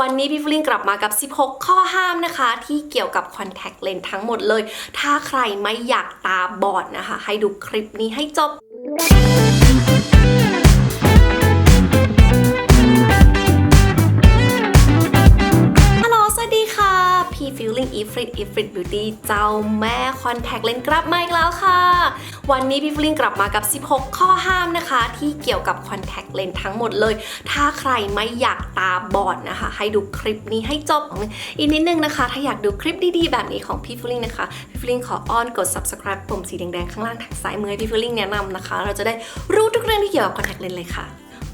วันนี้พี่ฟลิงกลับมากับ 16 ข้อห้ามนะคะ ที่เกี่ยวกับคอนแทคเลนส์ทั้งหมดเลย ถ้าใครไม่อยากตาบอดนะคะ ให้ดูคลิปนี้ให้จบ อีฟริตอีฟริตบิวตี้เจ้าแม่คอนแทคเลนส์กลับมาอีกแล้วค่ะ วันนี้พี่ฟลิงกลับมากับ 16 ข้อห้ามนะคะ ที่เกี่ยวกับคอนแทคเลนส์ทั้งหมดเลย ถ้าใครไม่อยากตาบอดนะคะ ให้ดูคลิปนี้ให้จบอีกนิดนึงนะคะ ถ้าอยากดูคลิปดีๆ แบบนี้ของพี่ฟลิงนะคะ พี่ฟลิงขออ้อนกด subscribe ปุ่มสีแดงๆข้างล่างทางซ้ายมือให้พี่ฟลิงแนะนำนะคะ เราจะได้รู้ทุกเรื่องที่เกี่ยวกับคอนแทคเลนส์เลยค่ะ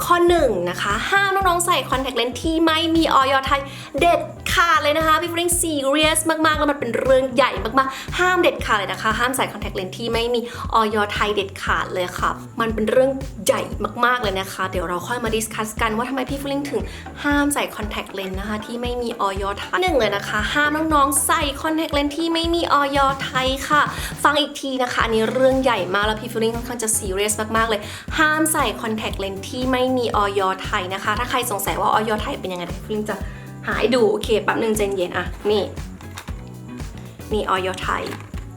ข้อหนึ่งนะคะห้ามน้องๆใส่คอนแทคเลนส์ที่ไม่มีออยไทยเด็ดขาดเลยนะคะพี่ฟริงซีเรียสมากๆ แล้วมันเป็นเรื่องใหญ่มากๆ ห้ามเด็ดขาดเลยนะคะ ห้ามใส่คอนแทคเลนส์ที่ไม่มีออยไทยเด็ดขาดเลยค่ะ มันเป็นเรื่องใหญ่มากๆเลยนะคะ เดี๋ยวเราค่อยมาดิสคัสกันว่าทำไมพี่ฟริงถึงห้ามใส่คอนแทคเลนส์นะคะที่ไม่มีออยไทยหนึ่งเลยนะคะ ห้ามน้องๆใส่คอนแทคเลนส์ที่ไม่มีออยไทยค่ะ ฟังอีกทีนะคะอันนี้เรื่องใหญ่มากแล้วพี่ฟริงค่อนข้างจะซีเรียสมากๆเลย ห้ามใส่คอนแทคเลนส์ที่ไม่มีออยไทยนะคะ ถ้าใครสงสัยว่าออยไทยเป็นยังไงเดี๋ยวฟิล์มจะหายดูโอเคแป๊บหนึ่งใจเย็นอะนี่นี่ออยไทย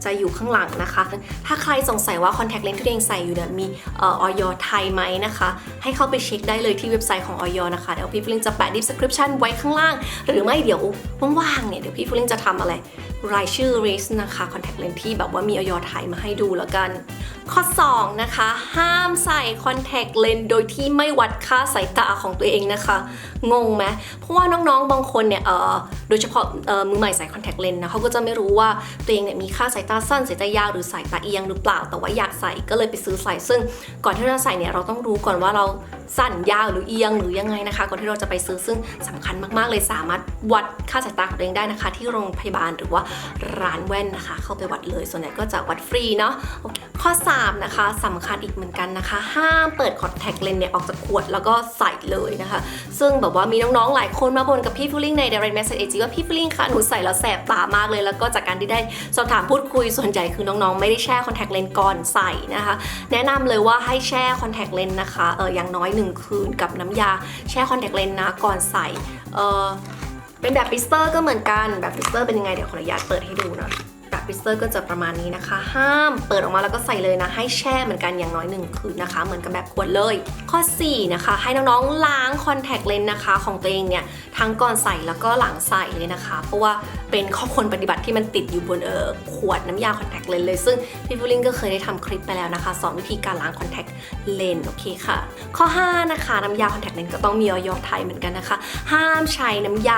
จะอยู่ข้างหลังนะคะ ถ้าใครสงสัยว่าคอนแทคเลนส์ที่ตัวเองใส่อยู่เนี่ยมีออยไทยไหมนะคะ ให้เข้าไปเช็คได้เลยที่เว็บไซต์ของออยนะคะ เดี๋ยวพี่ฟิลิงจะแปะ description ไว้ข้างล่าง หรือไม่เดี๋ยวว่างๆเนี่ยเดี๋ยวพี่ฟิลิงจะทำอะไร รายชื่อ list นะคะ contact lens ที่แบบว่ามีออยไทยมาให้ดูแล้วกัน ข้อ 2 นะคะ ห้ามใส่ contact lens โดยที่ไม่วัดค่าสายตาของตัวเองนะคะ งงไหมเพราะว่าน้องๆ บางคนเนี่ยเออโดยเฉพาะมือใหม่ใส่ contact lens นะเขาก็จะไม่รู้ว่าตัวเองเนี่ยมีค่าสายตาสั้นสายตายาวหรือสายตาเอียงหรือเปล่า แต่ว่าอยากใส่ก็เลยไปซื้อใส่ซึ่งก่อนที่เราจะใส่เนี่ยเราต้องรู้ก่อนว่าเรา สั้นยาวหรือเอียงหรือยังไงนะคะ ก่อนที่เราจะไปซื้อซึ่งสำคัญมากๆเลยสามารถวัดค่าสายตาของตัวเองได้นะคะ ที่โรงพยาบาลหรือว่าร้านแว่นนะคะ เข้าไปวัดเลย ส่วนใหญ่ก็จะวัดฟรีเนาะข้อ 3 นะคะสำคัญอีกเหมือนกันนะคะ ห้ามเปิดคอนแทคเลนส์เนี่ยออกจากขวดแล้วก็ใส่เลยนะคะ ซึ่งแบบว่ามีน้องๆหลายคนมาบ่นกับพี่ฟิลลิ่งใน direct message เอจีว่าพี่ฟิลลิ่งค่ะหนูใส่แล้วแสบตามากเลย แล้วก็จากการที่ได้สอบถามพูดคุยส่วนใหญ่คือน้องๆ ไม่ได้แช่คอนแทคเลนส์ก่อนใส่นะคะ แนะนำเลยว่าให้แช่คอนแทคเลนส์นะคะเอออย่างน้อย1 คืนกับน้ำยาแช่คอนแทคเลนส์นะก่อนใส่เออเป็นแบบปิสเตอร์ก็เหมือนกันแบบปิสเตอร์เป็นยังไงเดี๋ยวขออนุญาตเปิดให้ดูนะแบบปิสเตอร์ก็จะประมาณนี้นะคะ ห้ามเปิดออกมาแล้วก็ใส่เลยนะ ให้แช่เหมือนกันอย่างน้อย1คืนนะคะ เหมือนกับแบบขวดเลย ข้อ 4 นะคะ ให้น้องๆล้างคอนแทคเลนส์นะคะของตัวเองเนี่ยทั้งก่อนใส่แล้วก็หลังใส่เลยนะคะ เพราะว่า เป็นข้อควรปฏิบัติที่มันติดอยู่บนเออขวดน้ำยาคอนแทคเลนส์เลย ซึ่งพี่ฟูลิงก็เคยได้ทำคลิปไปแล้วนะคะสอนวิธีการล้างคอนแทคเลนส์โอเคค่ะ ข้อ 5 นะคะน้ำยาคอนแทคเลนส์ก็ต้องมีออยไทยเหมือนกันนะคะ ห้ามใช้น้ำยา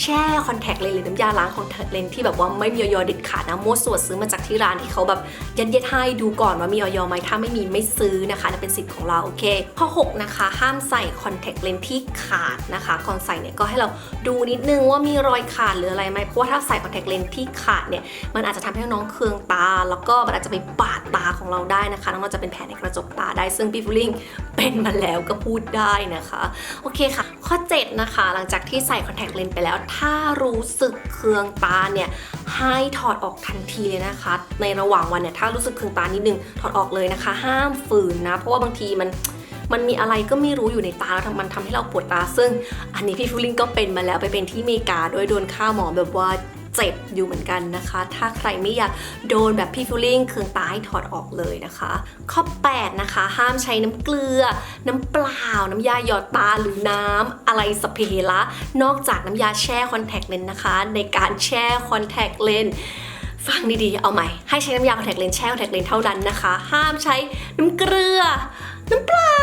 แช่คอนแทคเลนส์หรือน้ำยาล้างคอนแทคเลนส์ที่แบบว่าไม่มีออยเด็ดขาดนะมั่วส่วซื้อมาจากที่ร้านที่เขาแบบยัดเยียดให้ดูก่อนว่ามีออยไหมถ้าไม่มีไม่ซื้อนะคะนั่นเป็นสิทธิ์ของเราโอเค ข้อ 6 นะคะ ห้ามใส่คอนแทคเลนส์ที่ขาดนะคะก่อนใส่เนี่ยก็ให้เราดูนิดนึงว่ามีรอยขาดหรืออะไรไหมเพราะว่าถ้าใส่คอนแทคเลนส์ที่ขาดเนี่ยมันอาจจะทำให้น้องเคืองตา แล้วก็มันอาจจะไปบาดตาของเราได้นะคะน้องๆจะเป็นแผลในกระจกตาได้ซึ่งพี่ฟูลิงเป็นมาแล้วก็พูดได้นะคะโอเคค่ะ ข้อ 7 นะคะ หลังจากที่ใส่คอนแทคเลนส์ไปแล้ว ถ้ารู้สึกเคืองตาเนี่ยให้ถอดออกทันทีเลยนะคะ ในระหว่างวันเนี่ยถ้ารู้สึกเคืองตานิดนึงถอดออกเลยนะคะ ห้ามฝืนนะ เพราะว่าบางทีมัน มันมีอะไรก็ไม่รู้อยู่ในตาแล้วมันทำให้เราปวดตา ซึ่งอันนี้พี่ฟูลิงก็เป็นมาแล้วไปเป็นที่อเมริกาด้วยโดนค่าหมอแบบว่าเจ็บอยู่เหมือนกันนะคะ ถ้าใครไม่อยากโดนแบบพี่ฟิลลิ่งเคืองตาให้ถอดออกเลยนะคะ ข้อ 8 นะคะ ห้ามใช้น้ำเกลือ น้ำเปล่า น้ำยาหยอดตาหรือน้ำอะไรสเปรย์ละนอกจากน้ำยาแช่คอนแทคเลนส์นะคะ ในการแช่คอนแทคเลนส์ฟังดีๆ เอาใหม่ ให้ใช้น้ำยาคอนแทคเลนส์แช่คอนแทคเลนส์เท่านั้นนะคะ ห้ามใช้น้ำเกลือ น้ำเปล่า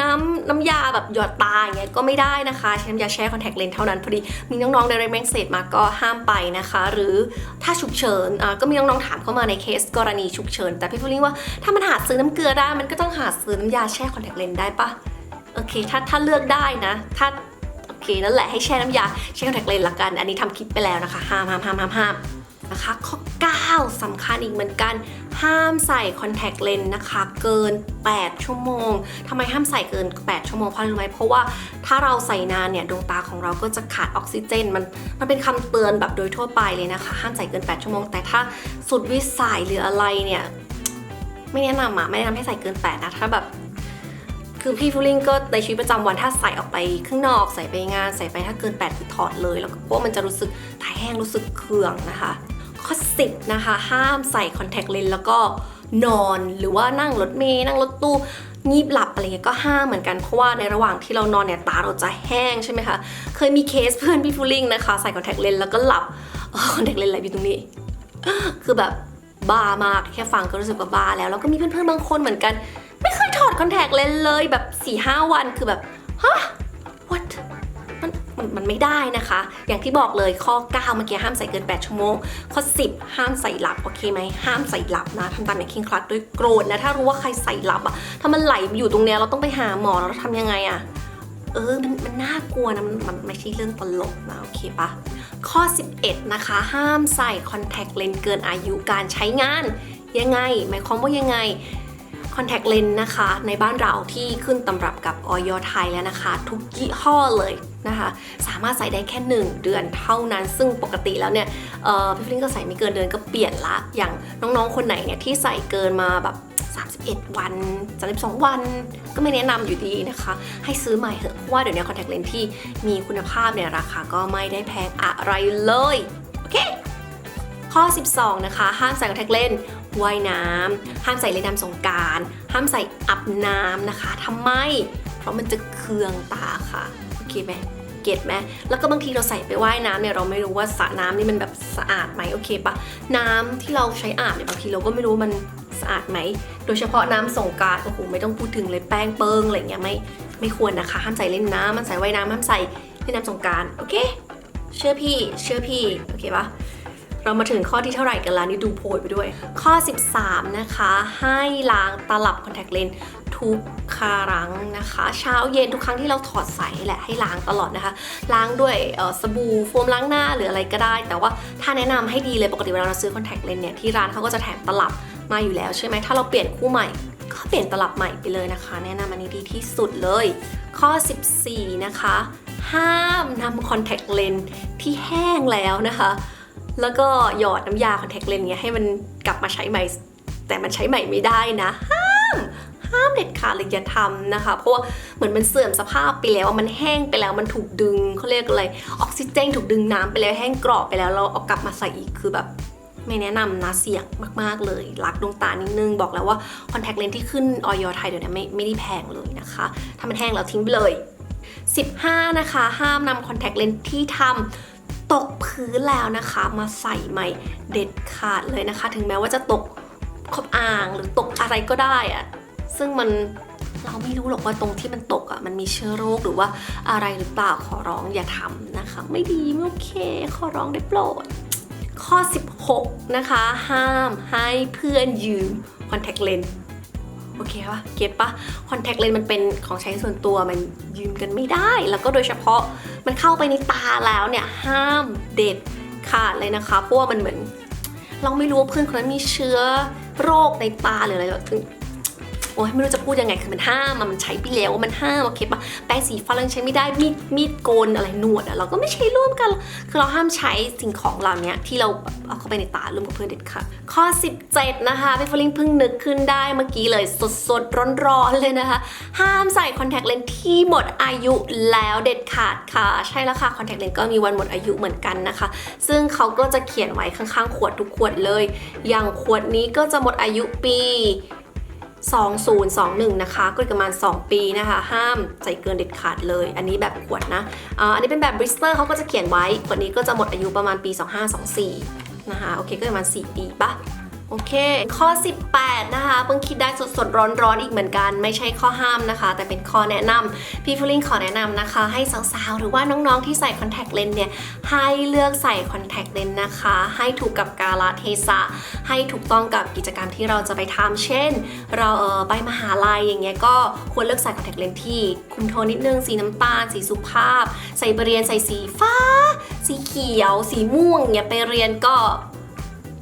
น้ำน้ำยาแบบหยอดตาอย่างเงี้ยก็ไม่ได้นะคะ ใช้น้ำยาแช่คอนแทคเลนส์เท่านั้น พอดีมีน้องๆในเรมเมงเซตมาก็ห้ามไปนะคะ หรือถ้าฉุกเฉินอ่าก็มีน้องๆ ถามเข้ามาในเคสกรณีฉุกเฉิน แต่พี่พูดว่าถ้ามันหาซื้อน้ำเกลือได้มันก็ต้องหาซื้อน้ำยาแช่คอนแทคเลนส์ได้ปะโอเค ถ้าถ้าเลือกได้นะ ถ้าโอเคนั่นแหละให้แช่น้ำยาแช่คอนแทคเลนส์ละกัน อันนี้ทำคลิปไปแล้วนะคะห้ามห้ามห้ามห้ามห้ามนะคะข้อ 9สำคัญอีกเหมือนกัน ห้ามใส่คอนแทคเลนส์นะคะ เกิน 8 ชั่วโมงทำไมห้ามใส่เกิน 8 ชั่วโมงเพราะอะไรรู้ไหมเพราะว่าถ้าเราใส่นานเนี่ยดวงตาของเราก็จะขาดออกซิเจน มันมันเป็นคำเตือนแบบโดยทั่วไปเลยนะคะ ห้ามใส่เกิน 8 ชั่วโมง แต่ถ้าสุดวิสัยหรืออะไรเนี่ยไม่แนะนำอะไม่แนะนำให้ใส่เกิน 8 นะถ้าแบบคือพี่ฟูลิงก็ในชีวิตประจำวันถ้าใส่ออกไปข้างนอกใส่ไปงานใส่ไปถ้าเกิน8คือถอดเลย แล้วก็พว่ามันจะรู้สึกถ่ายแห้งรู้สึกเคืองนะคะ ข้อ 10 นะคะ ห้ามใส่คอนแทคเลนส์แล้วก็นอนหรือว่านั่งรถเมล์นั่งรถตู้งีบหลับอะไรเงี้ยก็ห้ามเหมือนกันเพราะว่าในระหว่างที่เรานอนเนี่ยตาเราจะแห้งใช่ไหมคะ เคยมีเคสเพื่อนพี่ฟูลิงนะคะ ใส่คอนแทคเลนส์แล้วก็หลับคอนแทคเลนส์อะไรอยู่ตรงนี้ คือแบบบ้ามากแค่ฟังก็รู้สึกว่าบ้าแล้ว แล้วก็มีเพื่อนๆบางคนเหมือนกัน ไม่เคยถอดคอนแทคเลนส์เลยแบบ4ี่ห้าวันคือแบบฮะ what มันไม่ได้นะคะ อย่างที่บอกเลยข้อ 9 เมื่อกี้ห้ามใส่เกิน 8 ชั่วโมง ข้อ 10 ห้ามใส่หลับ โอเคไหมห้ามใส่หลับนะทำตามอย่างเคร่งครัดด้วยโกรธนะ ถ้ารู้ว่าใครใส่หลับอะถ้ามันไหลอยู่ตรงเนี้ยเราต้องไปหาหมอแล้วเราทำยังไงอะเออ มัน มันน่ากลัวนะ มัน มันไม่ใช่เรื่องตลกนะ โอเคปะ ข้อ 11 นะคะ ห้ามใส่คอนแทคเลนส์เกินอายุการใช้งาน ยังไง หมายความว่ายังไง คอนแทคเลนส์นะคะ ในบ้านเราที่ขึ้นตำรับกับออยไทยแล้วนะคะ ทุกยี่ห้อเลย นะคะ สามารถใส่ได้แค่ 1 เดือนเท่านั้น ซึ่งปกติแล้วเนี่ยเอ่พี่ฟลิงก็ใส่ไม่เกินเดือนก็เปลี่ยนละ อย่างน้องๆคนไหนเนี่ยที่ใส่เกินมาแบบ31 วัน 32 วัน ก็ไม่แนะนำอยู่ดีนะคะ ให้ซื้อใหม่เถอะ เพราะว่าเดี๋ยวนี้คอนแทคเลนส์ที่มีคุณภาพเนี่ยราคาก็ไม่ได้แพงอะไรเลย โอเค ข้อ 12 นะคะ ห้ามใส่คอนแทคเลนส์ว่ายน้ำห้ามใส่เล่นน้ำสงการ ห้ามใส่อาบน้ำนะคะทำไม เพราะมันจะเคืองตาค่ะ เคไหมเก็ตไหมแล้วก็บางทีเราใส่ไปว่ายน้ำเนี่ยเราไม่รู้ว่าสระน้ำนี่มันแบบสะอาดไหมโอเคปะน้ำที่เราใช้อาบเนี่ยบางทีเราก็ไม่รู้ว่ามันสะอาดไหม โดยเฉพาะน้ำสงการโอ้โหไม่ต้องพูดถึงเลยแป้งเปิงอะไรเงี้ยไม่ไม่ควรนะคะห้ามใส่เล่นน้ำมันใส่ว่ายน้ำห้ามใส่เล่นน้ำสงการโอเค เชื่อพี่เชื่อพี่โอเคปะเรามาถึงข้อที่เท่าไหร่กันแล้วนี่ดูโพยไปด้วย ข้อ 13 นะคะ ให้ล้างตลับคอนแทคเลนส์ทุก ครั้งนะคะ เช้าเย็นทุกครั้งที่เราถอดใส่แหละให้ล้างตลอดนะคะ ล้างด้วยสบู่โฟมล้างหน้าหรืออะไรก็ได้ แต่ว่าถ้าแนะนำให้ดีเลยปกติเวลาเราซื้อคอนแทคเลนส์เนี่ยที่ร้านเขาก็จะแถมตลับมาอยู่แล้วใช่ไหมถ้าเราเปลี่ยนคู่ใหม่ก็เปลี่ยนตลับใหม่ไปเลยนะคะ แนะนำอันนี้ดีที่สุดเลย ข้อ 14 นะคะ ห้ามนำคอนแทคเลนส์ที่แห้งแล้วนะคะ แล้วก็หยอดน้ำยาคอนแทคเลนส์เงี้ยให้มันกลับมาใช้ใหม่ แต่มันใช้ใหม่ไม่ได้นะ ห้าม ห้ามเด็ดขาดเลยอย่าทำนะคะ เพราะว่าเหมือนมันเสื่อมสภาพไปแล้วมันแห้งไปแล้วมันถูกดึงเขาเรียกอะไรออกซิเจนถูกดึงน้ำไปแล้วแห้งกรอบไปแล้วเราเอากลับมาใส่อีกคือแบบไม่แนะนำนะเสี่ยงมาก ๆ เลย รักดวงตานิดนึง บอกแล้วว่าคอนแทคเลนส์ที่ขึ้นออยไทยเดี๋ยวนี้ไม่ไม่ได้แพงเลยนะคะ ถ้ามันแห้งแล้วทิ้งไปเลย 15 นะคะ ห้ามนำคอนแทคเลนส์ที่ทำตกพื้นแล้วนะคะ มาใส่ใหม่เด็ดขาดเลยนะคะ ถึงแม้ว่าจะตกขอบอ่างหรือตกอะไรก็ได้อะ ซึ่งมันเราไม่รู้หรอกว่าตรงที่มันตกอะมันมีเชื้อโรคหรือว่าอะไรหรือเปล่าขอร้องอย่าทำนะคะ ไม่ดีไม่โอเค ขอร้องได้โปรด ข้อ 16 นะคะ ห้ามให้เพื่อนยืมคอนแทคเลนส์โอเคปะเก็ตปะคอนแทคเลนส์มันเป็นของใช้ส่วนตัวมันยืมกันไม่ได้ แล้วก็โดยเฉพาะมันเข้าไปในตาแล้วเนี่ย ห้ามเด็ดขาดเลยนะคะเพราะว่ามันเหมือน เราไม่รู้ว่าเพื่อนคนนั้นมีเชื้อโรคในตาหรืออะไรถึง โอ้ยไม่รู้จะพูดยังไงคือมันห้ามมันใช้ไปแล้วมันห้ามโอเคปะแปรงสีฟันเรายังใช้ไม่ได้มีดมีดโกนอะไรหนวดอะเราก็ไม่ใช้ร่วมกัน คือเราห้ามใช้สิ่งของเหล่านี้ที่เราเอาเข้าไปในตาร่วมกับเพื่อนเด็ดขาดข้อ 17 นะคะพี่ฟลิงเพิ่งนึกขึ้นได้เมื่อกี้เลยสดสดร้อนร้อนๆเลยนะคะ ห้ามใส่คอนแทคเลนส์ที่หมดอายุแล้วเด็ดขาดค่ะ ใช่แล้วค่ะคอนแทคเลนส์ก็มีวันหมดอายุเหมือนกันนะคะ ซึ่งเขาก็จะเขียนไว้ข้างๆ ขวดทุกขวดเลย อย่างขวดนี้ก็จะหมดอายุปี 2021 นะคะก็ประมาณ 2 ปีนะคะ ห้ามใส่เกินเด็ดขาดเลย อันนี้แบบขวดนะอันนี้เป็นแบบบริสเตอร์เขาก็จะเขียนไว้ขวดนี้ก็จะหมดอายุประมาณปี 2524 นะคะ โอเค ก็ประมาณ 4 ปีปะ โอเค ข้อ 18 นะคะเพิ่งคิดได้สดๆร้อนๆอีกเหมือนกัน ไม่ใช่ข้อห้ามนะคะ แต่เป็นข้อแนะนำพี่ฟูลิงขอแนะนำนะคะ ให้สาวๆ หรือว่าน้องๆที่ใส่คอนแทคเลนส์เนี่ยให้เลือกใส่คอนแทคเลนส์นะคะ ให้ถูกกับกาลเทศะ ให้ถูกต้องกับกิจกรรมที่เราจะไปทำเช่น เราเออไปมหาลัยอย่างเงี้ยก็ควรเลือกใส่คอนแทคเลนส์ที่คุมโทนนิดนึงสีน้ำตาล สีสุภาพ ใส่ไปเรียนใส่สีฟ้า สีเขียว สีม่วงเงี้ยไปเรียนก็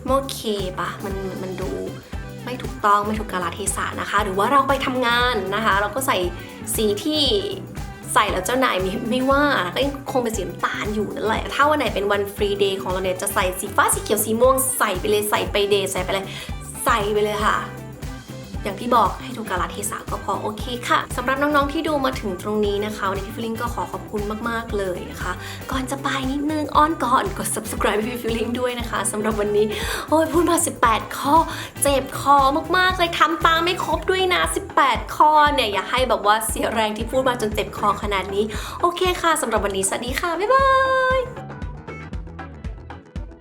ไม่โอเคปะมันมันดูไม่ถูกต้องไม่ถูกกาลเทศะนะคะ หรือว่าเราไปทำงานนะคะ เราก็ใส่สีที่ใส่แล้วเจ้านายไม่ไม่ว่าก็ยังคงเป็นสีน้ำตาลอยู่นั่นแหละ ถ้าวันไหนเป็นวันฟรีเดย์ของเราเนี่ยจะใส่สีฟ้าสีเขียวสีม่วงใส่ไปเลยใส่ไปเดย์ใส่ไปเลยใส่ไปเลยค่ะ อย่างที่บอกให้ถูกกาลเทศะก็พอโอเคค่ะสำหรับน้องๆที่ดูมาถึงตรงนี้นะคะวันนี้พี่ฟิลลิ่งก็ขอขอบคุณมากๆเลยนะคะ ก่อนจะไปนิดนึงอ้อนก่อนกด subscribe พี่ฟิลลิ่งด้วยนะคะสำหรับวันนี้โอ้ยพูดมา 18 ข้อ เจ็บคอมากๆเลยทำตามไม่ครบด้วยนะ 18 ข้อเนี่ยอย่าให้แบบว่าเสียแรงที่พูดมาจนเจ็บคอขนาดนี้ โอเคค่ะสำหรับวันนี้สวัสดีค่ะบ๊ายบาย